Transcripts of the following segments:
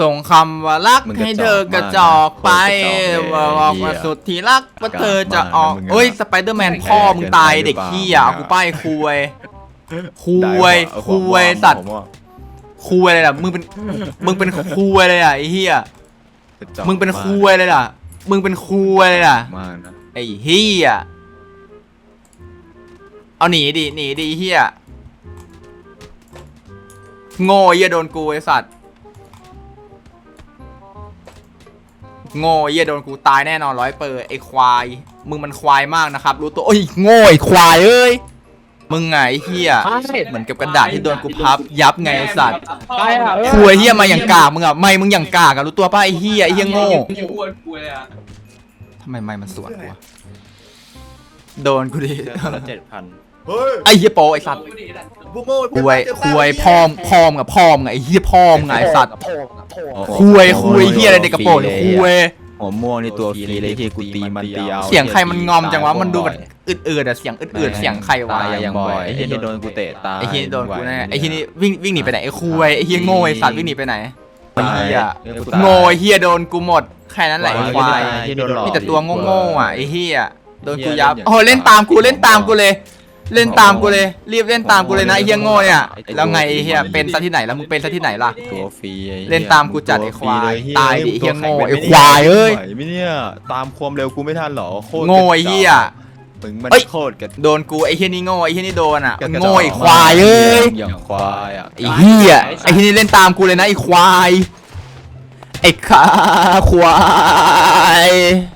ส่งคำว่ารักมึงกระจอกให้เธอกระจอกไปมากนะว่าโคตรกระจอกเลยบอกมาสุดที่รักว่าเธอจะออกมากนะมึงอะเอ้ยสไปเดอร์แมนพ่อมึงตายเด็กขี้อะกูป้ายคุยคุยคุยสัตว์คุยเลยล่ะมึงเป็นมึงเป็นคุยเลยอะไอ้เหี้ยมึงเป็นคุยเลยล่ะ มึงเป็นคุยเลยล่ะ มากนะไอ้เหี้ยเอาหนีดิหนีดิไอ้เหี้ยโง่ไอ้เหี้ยโดนกูไอ้สัตว์ โง่ไอ้เหี้ยโดนกูตายแน่นอนร้อยเปอร์ไอ้ควาย มึงมันควายมากนะครับ รู้ตัวโอ้ยโง่ไอ้ควายเอ้ยมึงไงไอ้เหี้ยเหมือนกับกระดาษที่โดนกูพับยับไงไอ้สัตว์ไปอะคุยเหี้ยมาอย่างกากมึงอะไม่มึงอย่างกากอะรู้ตัวป่ะไอ้เหี้ยไอ้เหี้ยโง่อย่าอ้วนคุยเลยอะทำไมไม่มันสวนกูวะโดนกูดิเจ็ดพัน เฮ้ยไอ้เหี้ยโปไอ้สัตว์พวกโง่คุยคุยพร้อมพร้อมกับพร้อมไงไอ้เหี้ยพร้อมไงไอ้สัตว์โผล่โผล่คุยคุยเหี้ยอะไรเด็กกระโปรงคุยหัวม่วงนี่ตัวฟรีเลยที่กูตีมันตีเอาเสียงใครมันงอมจังวะมันดูแบบอึดๆอะเสียงอึดๆเสียงใครวะตายอย่างบ่อยไอ้เหี้ยนี่โดนกูเตะตายไอ้เหี้ยนี่โดนกูแน่ไอ้เหี้ยนี่วิ่งวิ่งหนีไปไหนไอ้คุยไอ้เหี้ยโง่ไอ้สัตว์วิ่งหนีไปไหนไอ้เหี้ยโง่ไอ้เหี้ยโดนกูหมดแค่นั้นแหละไอ้ควายไอ้โดนหลอกมีแต่ตัวโง่ๆอะไอ้เหี้ยโดนกูยับโอ้โหเล่นตามกูเล่นตามกูเลย เล่นตามกูเลย รีบเล่นตามกูเลยนะไอ้เหี้ยโง่เนี่ยแล้วไงไอ้เหี้ยเป็นซะที่ไหนแล้วมึงเป็นซะที่ไหนล่ะ ตัวฟรีไอ้หี้ยเล่นตามกูจัดไอ้ควายตัวฟรีเลตายดิไอ้เหี้ยตัวโง่แข่ไอ้ควายเอ้ย ไหวไหมเนี่ยตามความเร็วกูไม่ทันเหรอโคตรโง่ไอ้เหี้ยมึงมันเอ้ย โคตรกระโดนกูไอ้เหี้ยนี่โง่ไอ้เหี้ยนี่โดนอะกระจอกโง่ไอ้ควายเอ้ยอย่างควายอะไอ้เหี้ยไอ้เหี้ยนี่เล่นตามกูเลยนะไอ้ควายไอ้ขาควายกาก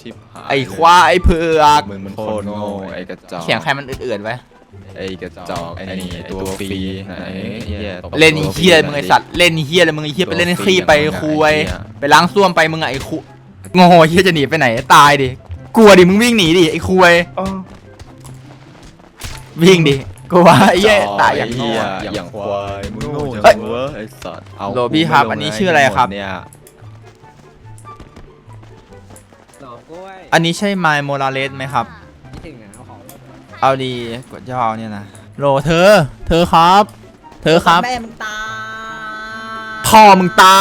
ชิบหายไอ้ควายเผือกมึงมันโคตรโง่ไอ้กระจอกเสียงใครมันอืดๆไว้ไอ้กระจอกไอ้นี่ตัวฟรีไหนไอ้หี้ยเล่นไอ้เหี้ยมึงไอ้สัตว์เล่นไอ้เหี้ยเลยมึงไอ้เหี้ยไปเล่นไอ้ขี้ไปคุยไปล้างส้วมไปมึงอะไอ้คุโง่ไอ้เหี้ยจะหนีไปไหนตายดิกลัวดิมึงวิ่งหนีดิไอ้คุยวิ่งดิกลัวไอ้เหี้ยตายอย่างโง่เหี้อะอย่างควายมึงโง่เอ้จัยงเวะไอ้สัตว์เอาโหลพี่ครับอันนี้ชื่ออะไรครับเนี่ย อกล้วยอันนี้ใช่ไมล์โมราเลสไหมครับ คิดถึงนะเอาของเอาดีกดย่อเนี่ยนะโหลเธอ เธอครับ เธอครับ แม่มึงตาย พ่อมึงตา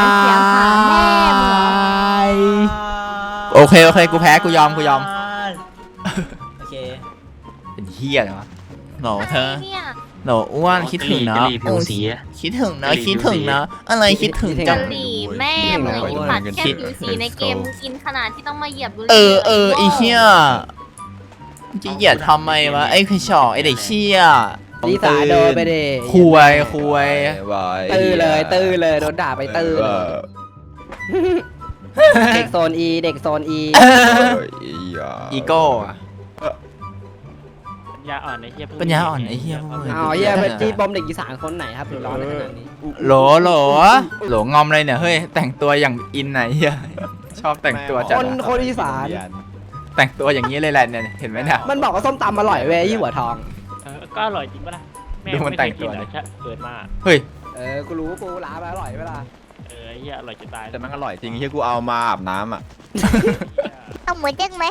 ยเสียงหาแม่มึงเหรอโอเคโอเคกูแพ้กูยอมกูยอม โอเคเป็นเฮียเลยวะโหลเธอ เนี่ย โหลอ้วนคิดถึงเนาะกะหรี่ผิวสีอะ คิดถึงเนาะคิดถึงเนาะอะไรคิดถึงจักะง หรี่แม่เหมือนอีสัตว์แค่ผิวสีในเกมกินขนาดที่ต้องมาเหยียบดูเออเออไอเฮียมึงจะเหยียดทำไมวะไอ้คือชอกไอเด็กเชี่ยลิสาโดนไปดิคุยคุยบายตื้อเลยตื้อเลยโดนด่าไปตื้อเลยเด็กโซน E เด็กโซน E เอออย่าอีโก้อะปั ญญาอ่อนไอ้เหี้ยปัญญาอ่อนไอ้เหี้ยพวกมึงเอาเฮียเป็นจีบอมเด็กอีสานคนไหนครับถึงร้อนขนาดนี้โหลโหลโหลงอมเลยเนี่ยเฮ้ยแต่งตัวอย่างอินไหนเฮียชอบแต่งตัวจัดคนอะคนอีสาน แต่งตัวอย่างนี้เลยแหละเนี่ยเห็นไหมเนี่ย มันบอกว่าส้มตำอร่อยเว้ยยี่หัวทอง เออก็อร่อยจริงปะล่ะแม่ดูมันไม่แต่เคงยตักิวนดิอะแค่เกิดมาเฮ้ยเออ กูรู้กูร้านมันอร่อยเวลาเออไอ้เหี้ยอร่อยจะตายแต่มันอร่อยจริงที่กูเอามาอาบน้ำอะ เอาหมูเด้งไหม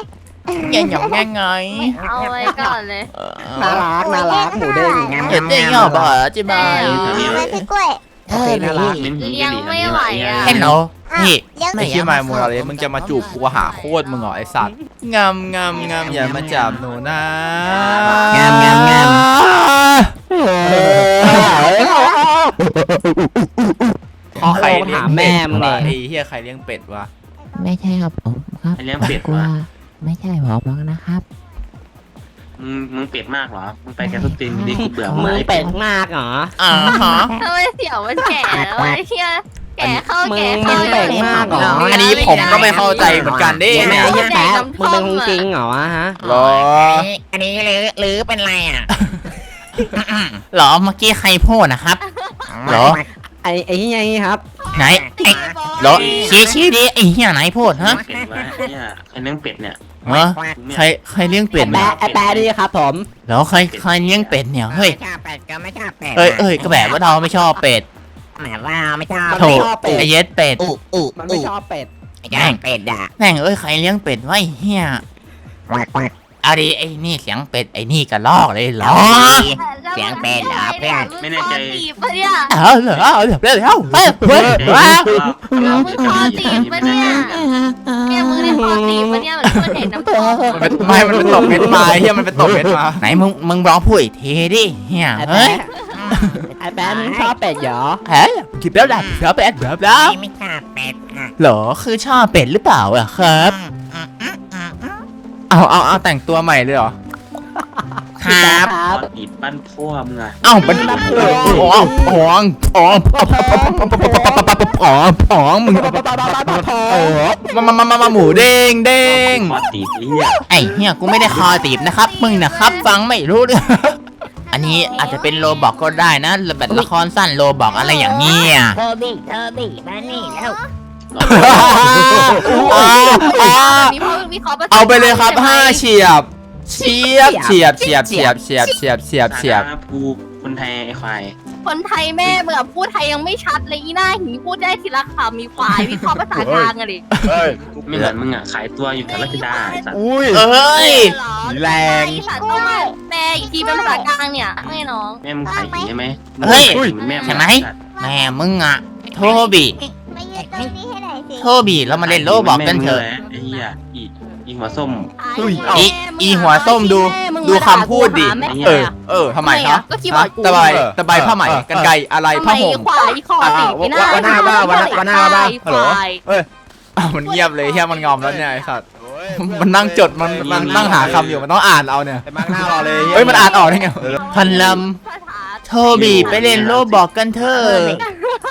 แง่หยองแง่ไงเอาไว้ก่อนเลยน่ารักน่ารักหมูเด้งเห็นได้ไงบ่จิบายไม่พี่กล้วยโอเคน่ารักเน้นผีเลี้ยงไม่ไหวอะเห็นเหรอนี่เลี้ยงไอ้ชื่อมายมูราเลสมึงจะมาจูบกูหาโคตรมึงเหรอไอสัตว์งามงามงามอย่ามาจับหนูนะงามงามงามอ๋อใครเลี้ยงถามแม่มึงวะเอไอ้งเฮียใครเลี้ยงเป็ดวะไม่ใช่ครับผมครับไอ้เลี้ยงเป็ดกลัววะ ไม่ใช่ผมหรอกนะครับ มึงมึงเป็ดมากเหรอ มึงไปแกสตินดิกูเบื่อมึงไอ้เป็ดมากเหรออ่าฮะทำไมเสี่ยวมันแก่แล้วไอ้เหี้ยแก่เข้ามึงแก่มึเข้างแปลกมากเหรออันนี้ผมก็ไม่เข้าใจเหมือนกันเด้ไอ้เนี่แม่ยไอ้เหี้ยแป๊บมึงเป็นคงจริงเหรอวะฮะหรออันนี้หรือหรือเป็นไรอะหรอเมื่อกี้ใครพูดนะครับหรอ ไอ้ไอ้เหี้ยนี่ครับไหนไอ้หรอชี้ชี้ดิไอ้เฮียไหนพูดฮะเป็ดวะไอ้เนี่ยไอ้เลี้ยงเป็ดเนี่ย เหรอใครใครเลี้ยงเป็ดเนี่ยแปะไอ้แปะนี่ครับผมเหรอใครใครเลี้ยงเป็ดเนี่ยเฮ้ยไม่ชอบเป็ดก็ไม่ชอบเป็ดเอ้ยเอ้ยก็แบบว่าเราไม่ชอบเป็ดหมายว่าไม่ชอบมันโถไม่ชอบเป็ดไอเย็ดเป็ดอุอุมันไม่ชอบเป็ดไอ้แกล้งเป็ดอะแม่งเอ้ยใครเลี้ยงเป็ดไวะไอ้เฮียควักควัก เอาดีไอ้นี่เสียงเป็ดไอ้นี่กระลอกเลยเหรอ เสียงเป็นเหรอเพื่อน ไม่แน่ใจ มึงคอตีบปะเนี่ยเอาเหรอเอาเหรอเร็วเร็วเฮ้ยเฮ้ยว้าวเรามึงคอตีบปะเนี่ยเนี่ยมึงได้คอตีบปะเนี่ยเหมือนเพื่อนเห็นน้ำตกมันเป็นไม่มันเป็นตกเม็ดมาไอ้เฮียมันเป็นตกเม็ดมาไหนมึงมึงร้องพูดอีกทีดิเฮียไอ้เฮ้แป๊ะยไอ้แป๊ะมึงชอบเป็ดเหรอเฮ้ยคิดแล้วได้คิดแล้วเป็ดแบบแล้วไม่กล้าเป็ดค่ะเหรอคือชอบเป็ดหรือเปล่าอะครับ เอาเอาเอาแต่งตัวใหม่เลยเหรอ ครับครับอีดปั้นพ่อมึงอะเอ้ามันอ๋ออ๋ออ๋ออ๋ออ๋อมึงมามามามามาหมูเด้งเด้งคอตีบไอ้เหี้ยไอ้เฮียกูไม่ได้คอตีบนะครับ มึงนะครับ ฟังไม่รู้เรื่องอันนี้อาจจะเป็นโลบอกก็ได้นะแบบละครสั้นโลบอกอะไรอย่างเงี้ย เธอบี้เธอบี้มานี่แล้ว มีพ่อมีคอภษเอาไปเลยครับห้าเฉียบเฉียบเฉียบเฉียบเฉียบเฉียบเฉียบเฉียบเฉียบฐานะกูคนไทยไอ้ควายคนไทยแม่เมื่อะพูดไทยยังไม่ชัดเลยอีหน้าหีพูดได้ทีละคำมีควายมีคอภาษากลางอะดิไม่เหมือนมึงอะขายตัวอยู่แถวรัชดาไอ้สัตว์อุ้ย เอ้ยแรง อีสานต้องมาแปลอีกทีเป็นภาษากลางเนี่ยไม่น้อง แม่มึงขายหญิงใช่ไหมเฮ้ย มึงขายหญิงแม่งใช่ไหม สัตว์แม่มึงอะโทบี ไม่ยืดตรงนี้ให้หน่อยสิโทบีเรามาเล่นโลบอกกันเถอะแม่มึงไอ้เหี้ยอีอีหัวส้ม อุ้ยอีอีหัวส้มดู ดูคำพูดดิแม่เออ เออทำไมครับก็คีย์บอร์ดกูตะไบตะไบผ้าไหมกันไกรอะไรทำไมผ้าห่มควายคอตีบอีหน้าวันหน้าบ้าวันวันหน้าบ้าควายอ้าวมันเงียบเลยเฮียมันงอมแล้วเนี่ยไอ้สัตว์มันนั่งจดมันมันนั่งหาคำอยู่มันต้องอ่านเอาเนี่ยมังหน้ารอเลยเฮ้ยมันอ่านออกได้ไงพันลภาษาำโทบีไปเล่นโลบอกกันเถอะ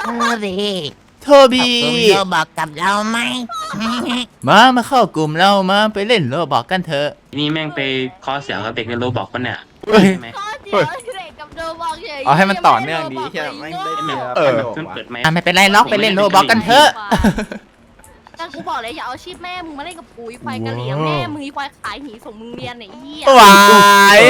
เธอบี้ โทบี คุณโยบอกกับเราไหม มา มาเข้ากลุ่มเรา มาไปเล่นโลบอกกันเถอะ นี่แม่งไปคอเสียงกับเด็กในโรบอกปะเนี่ยเฮ้ย ใช่ไหมข้อเดียวเด็กกับโดบอกเฉยเอาให้มันต่อเนื่องดีเฮียไม่ได้ไอ้แม่งเออเพิ่งเปิดไหมอะไม่เป็นไรล็อกไปเล่นโลบอกกันเถอะก็กูบอกเลยอย่าเอาชีพแม่มึงมาเล่นกับปุ๋ยควายกะเหลี่ยงแม่มึงอีควายขายหีส่งมึงเรียนไหนเหี้ยวาย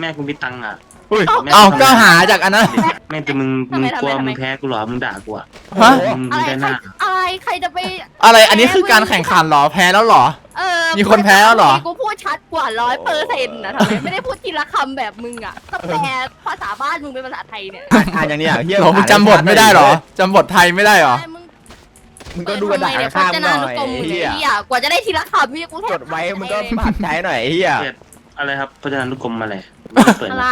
แม่กูมีตังค์อะอุ้ย แม่เอาทำก็หาจากอันนั้น แม่แต่มึงมึงกลัวมึงแพ้กูเหรอมึงด่ากูอะ ฮะมึงอะมึงไรได้หใครน้าอะไรใครจะไป อะไรอันนี้คือการแข่งขันเหรอแพ้แล้วเหรอ เออมีคนแพ้แล้วเหรอ กูพูดชัดกว่าร้อยเปอร์เซ็นต์นะทำไมไม่ได้พูดทีละคำแบบมึงอะก็แปลภาษาบ้านมึงเป็นภาษาไทยเนี่ยอ่านอย่างเนี้ยเฮียหรอมึงจำบทไม่ได้เหรอจำบทไทยไม่ได้เหรอมึงมึงก็ดูกระดาษเปิทำไมเนี่ยพข้ามจหน่นาอนุยกรมมึงเฮีเนี่ยย เหี้ยกว่าจะได้ทีละคำพี่กูแทบจดไว้มึงก็ปรับใช้หน่อยเฮียเปิด อะไรครับพจนานุกรมอะไรเปิดอะไร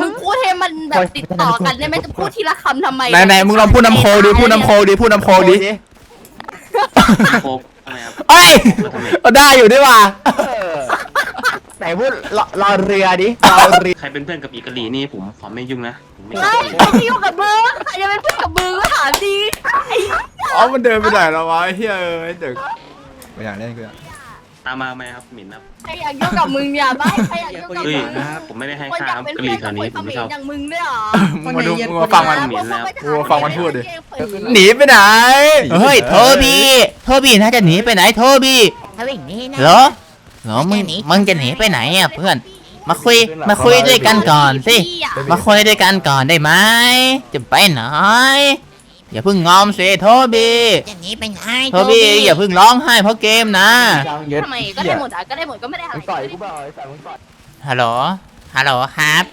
มึงพูดให้มันแบบติดต่อกันได้ไหมจะพูดทีละคำทำไมไหนไหนมึงลองพูดน้ำโคดิพูดน้ำโคดิพูดน้ำโคดิโคกอะไรครับเอ้ยแล้วทำไมเอาได้อยู่ด้วยว่ะไหนพูดรอรอเรือดิรอเรือใครเป็นเพื่อนกับอีกะหลีนี่ผมขอไม่ยุ่งนะผมไม่เฮ้ยใครจะยุ่งกับมึงใครจะเป็นเพื่อนกับมึงก็ถามดี อ๋อมันเดินไปไหนแล้ววะไอ้เฮ้ยเอ้ยเด็กไม่อยากเล่นกูอยากตามมาไหมครับหมิ่นครับใครอยากยุ่งกับมึงเนี่ยไม่ใครอยากยุ่งกับเฮ้ยมึงผมไม่ได้ให้คนค่าอยากครับเป็นกะหเพื่อรี่นแถกับวคนี้นผมเขไม่มชอบรอย่างมึงด้วยเหรอมึงมาดูมึงมาฟังมัน หมิ่นแล้วกูฟังมันพูดดิหหนีไปไหนเฮ้ยโทบีโทบีน่าจะหนีไปไหนโทบีเธออย่างนี้นะ เหรอเหรอมึงมึงจะหนีไปไหนอะเพื่อน มาคุยมาคุยด้วยกันก่อนสิ มาคุยด้วยกันก่อนได้ไหมจะไปไหน อย่าเพิ่งงอมสิโทบีจะหนีไปไหนโทบีอย่าเพิ่งร้องไห้เพราะเกมนะทำไมก็ได้หมดอะก็ได้หมดก็ไม่ได้อะไรต่อยกูเปล่าไอ้สายมึงต่อยฮัลโหล ฮัลโหลครับ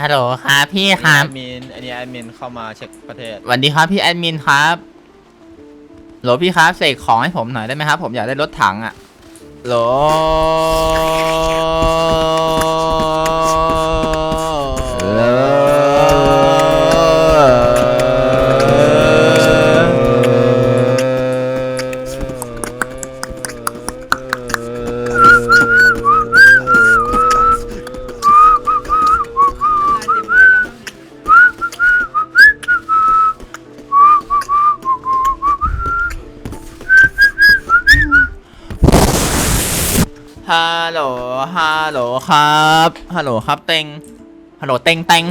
ฮัลโหลครับพี่คแอรับดมินอันนี้แอดมินเข้ามาเช็คประเทศ สวัสดีครับพี่แอดมินครับโหลพี่ครับเสกของให้ผมหน่อยได้ไหมครับ ผมอยากได้รถถังอะโหล ลโหลครับ ฮัลโหลครับเต็ง ฮัลโหลเต็งเต็ง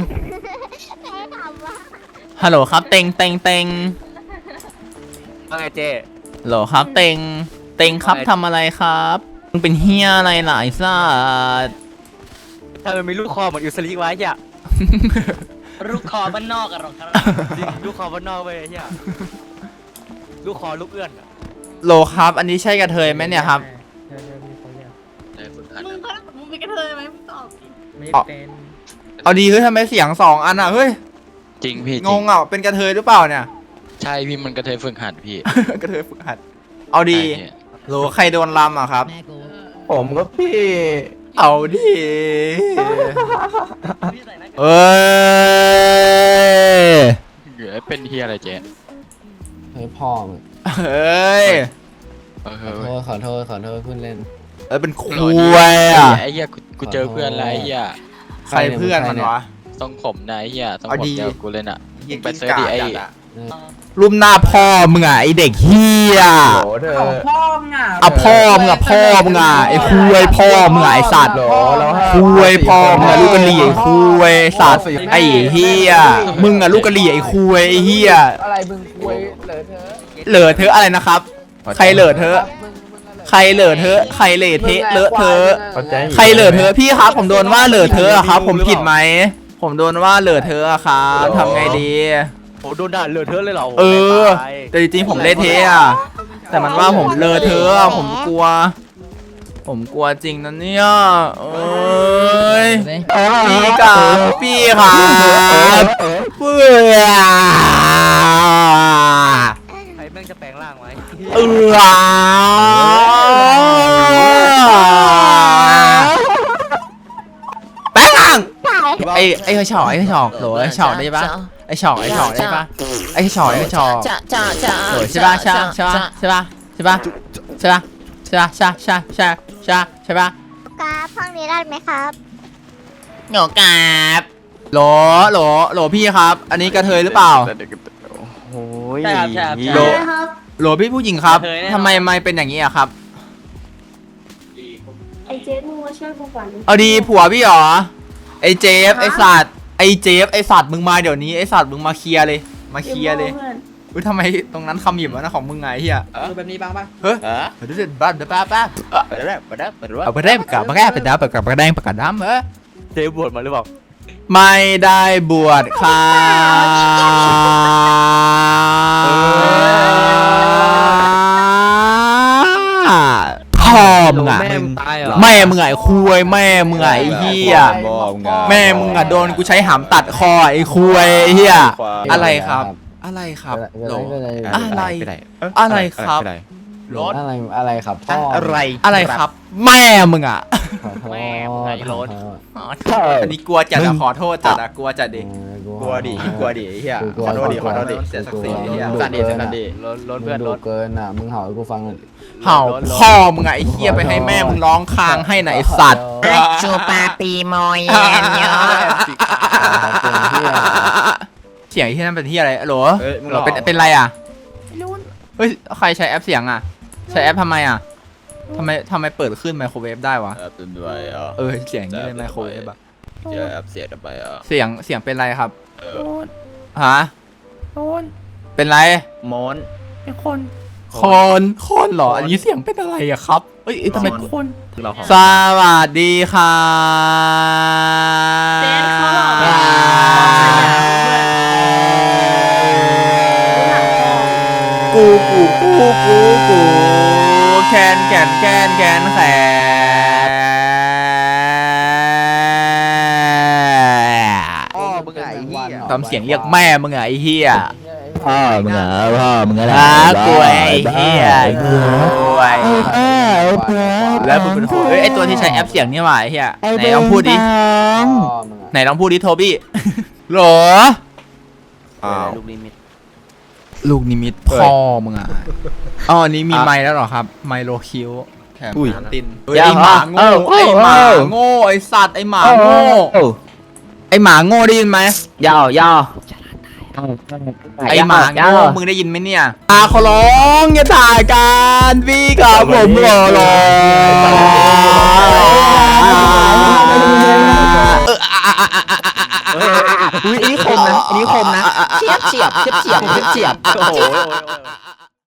ฮัลโหลครับเต็งเต็งเต็งว่าไงเจ๊ฮัลโหลครับเต็ง เต็งครับทำอะไรครับมึงเป็นเฮียอะไรหลายสัตว์ถ้ามันมีลูกคอเหมือนอิวสลิกไว้เฮียลูกคอบ้านนอกอะหรอกครับจริงลูกคอบ้านนอกไปเฮียลูกคอลูกเอื้อนอะโหลครับ อันนี้ใช่กระเทยไหมเนี่ยครับ มึงก็มึงไปกระเทยไหมมึงตอบไม่เป็นเอาดีเฮ้ยทำไมเสียงสองอันอะเฮ้ยจริงพี่จงริงอะเป็นกระเทยหรือเปล่าเนี่ย ใช่พี่มันกระเทยฝึกหัดพี่กระเทยฝึกหัด เอาดีใช่พี่โหลใครโดนลำอะครับ ผมก็พี่เอาดีเอ้ยเหลือเป็นเฮียอะไรเจ๊ให้พ่อมึงเอ้ย เออขอโทษขอโทษขอโทษพูดเล่น เอ้ยเป็นคุยอะไอ้เหี้ยกูกูเจอเพื่อนแล้วไอ้เหี้ยใครเพื่อนมันวะ ต้องผมนะไอ้เหี้ยต้องเอาผมดีเจอกูเลยน่ะยิงไปกินเสิร์ชกาดิไอ้จัดอะรูปหน้าพ่อมึงอะไอเด็กเฮียโหเธอพ่อมึงอะอะพ่อมึงอะพ่อมึงอะไอ้คุยพ่อมึงอะไอสัตว์โหแล้วให้คุยพ่อมึงอะลูกกะหรี่ไอ้คุยสัตว์ไอ้เฮียมึงอะลูกกะหรี่ไอ้คุยไอ้เฮียอะไรมึงคุยเหลอเธอเหลือเธออะไรนะครับ ใครเหลือเธอ ใครเหลือเธอใครเหลอเทะเลอะเธอใครเหลือเธอพี่ครับผมโดนว่าเหลือเธออะครับ ผมผิดไหมผมโดนว่าเหลือเธออะครับทำไงดี โอ้โดนด่าเหลือเธอะเลยเหรอเออตายแต่จริงๆผมเละเทะอะแต่มันว่าผมเลอะเธออะผมกลัว ผมกลัวจริงนะเนี่ยเอ้ยพี่กับพี่ครับเบื่อ เออแป้งอ่างไอ้ไอ้เฉาไอ้เฉาโหลไอ้เฉาได้ปะไอ้เฉาไอ้เฉาได้ปะไอ้เฉาไอ้เฉาจะจะจะโหลใช่ปะใช่ปะใช่ปะใช่ปะใช่ปะใช่ปะใช่ปะใช่ใช่ใช่ใช่ใช่ปะกราฟห้องนี้ได้ไหมครับโหลกาบโหลโหลโหลพี่ครับ อันนี้กระเทยหรือเปล่าโอ้ ยใช่ครับใช่ครับโหลโหลพี่ผู้หญิงครับทำไมไม่เป็นอย่างนี้อะครับ ไอเจ๊มึงมาช่วยกูก่อนดิเอาดีผัวพี่เหรอไอเจฟไอสัตว์ไอเจฟไอสัตว์มึงมาเดี๋ยวนี้ไอสัตว์มึงมาเคลียร์เลย มาเคลียร์เลยอุ้ยทำไมตรงนั้นคำหยิบวะนะของมึงไงเฮียดูแบบนี้บ้างป่ะเฮ้ยอะเดี๋ยวเดี๋ยวบ้าเดี๋ยวบ้าบ้าไปแล้วไปแล้วไปแล้วเอาไปได้ปากกาปากกาไปดาวปากกาปากกาแดงปากกาดำเออเจ๊บวชมาหรือเปล่าไม่ได้บวชค่ะพ่อมึงอะ แม่มึงตายเหรอ แม่มึงอะไอ้คุยแม่มึงอะไอ้เฮียพ่อมึงอะแม่มึงอะโดนกูใช้หามตัดคอไอ้คุยไอ้เฮียอะไรครับ อะไรครับโหลอะไรไปไหนเอะไรครับไปไหนโหลอะไรอะไรครับพ่ออะไรอะไรครับ แม่มึงอะ ขอโทษแม่ไอ้โรสอันนี้กลัวจัดอะขอโทษจัดอะกลัวจัดดิกลัวดิกลัวดิไอ้เหี้ยขอโทษดิขอโทษดิเสียศักดิ์ศรีไอ้เหี้ยสันดิสันดิ รถรถมึเพื่องนดูรถเกินอะ มึงเห่าให้กูฟังหน่อย เห่าพ่อมึงอะไอ้เฮียไปให้แม่มึงร้องคางให้ไหนไอ้สัตว์ชูปาปีมอยเนาะเสียงที่นั่นเป็นที่อะไรโหลเอ้ยมึงโหลหล่อเป็นเป็นไรอะเฮ้ยใครใช้แอปเสียงอะ ใช้แอปทำไมอะทำไมทำไมเปิดขึ้นไมโครเวฟได้วะ แอปเป็นด้วยอะเออเสียงนี่เป็นไมโครเวฟอะเจอแอปเสียไปอะเสียงเสียงเป็นไรครับเออฮะเป็นไรมอนคนคนคนเหรอ อันนี้เสียงเป็นอะไรอะครับเอ้ยเอ้ยทำไมคน เราของสวัสดีค่ะเแคนแคนแคนแคนแคนพ่อมึงไอ้เหี้ยทำเสียงเรียกแม่มึงอะไอ้เหี้ยพ่อมึงอะพ่อมึงอะไรอ่ากลัวไอ้เหี้ยกลัวแล้วมึงเป็นคนเอ้ยไอตัวที่ใช้แอปเสียงนี่หว่าไอ้เหี้ยไหนลองพูดดิพ่อมึงอะไหนลองพูดดิโทบี้โหรออ้าว ลูกนิมิต ลูกนิมิตพ่อมึงอะอ๋ออันนี้มีไม้แล้วเหรอครับ ไมโลคิวแถมอุ้ยน้ำตินเฮ้ยไอหมาโง่ไอหมาโง่ไอสัตว์ไอหมาโง่ไอหมาโง่ได้ยินไหมยาวยาวไอหมาโง่มึงได้ยินไหมเนี่ยอาขอร้องอย่าถ่ายกันพี่กับผมขอร้องเอออะอ่ คมนะอันนี้คมนะเฉียบเฉียบเฉียบเฉียบเฉียบเฉียบโอ้โห